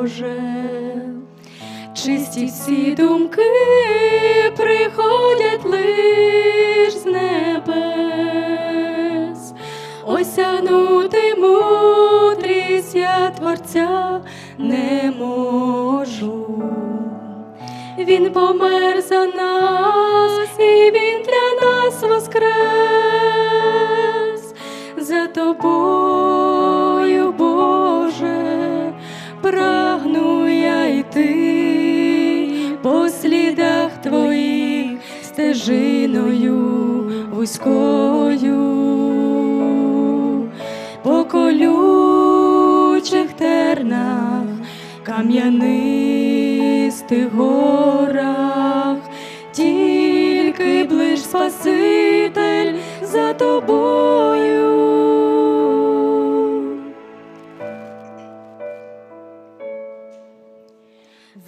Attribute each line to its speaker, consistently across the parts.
Speaker 1: Боже, чисті всі думки приходять лиш з небес, осягнути мудрість я Творця не можу. Він помер за нас, і він для нас воскрес. По слідах твоїх стежиною вузькою, по колючих тернах, кам'янистих горах, тільки ближ Спаситель за тобою.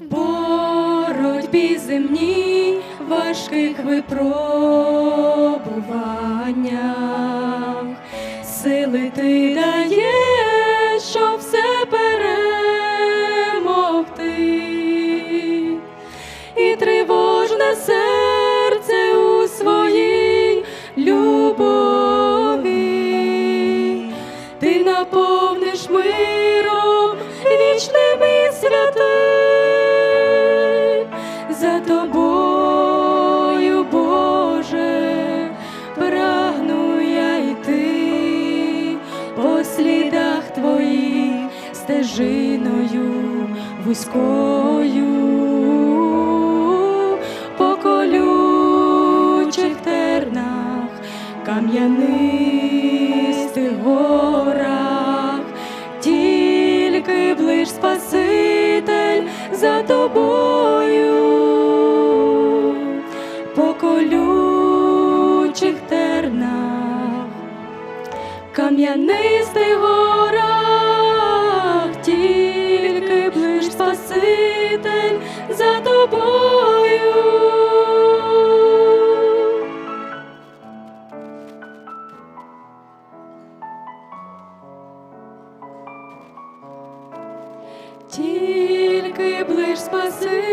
Speaker 1: В боротьбі земній важких випробуваннях. Сили ти даєш, щоб все перемогти, і тривожне серце у своїй любові, ти наповниш миром вічним і святим, тобою, Боже, прагну я йти по слідах твоїх стежиною вузькою, по колючих тернах, кам'янистих горах, тільки ближ Спаситель за тобою, кам'янистих горах, тільки ближ Спаситель за тобою. Тільки ближ Спаситель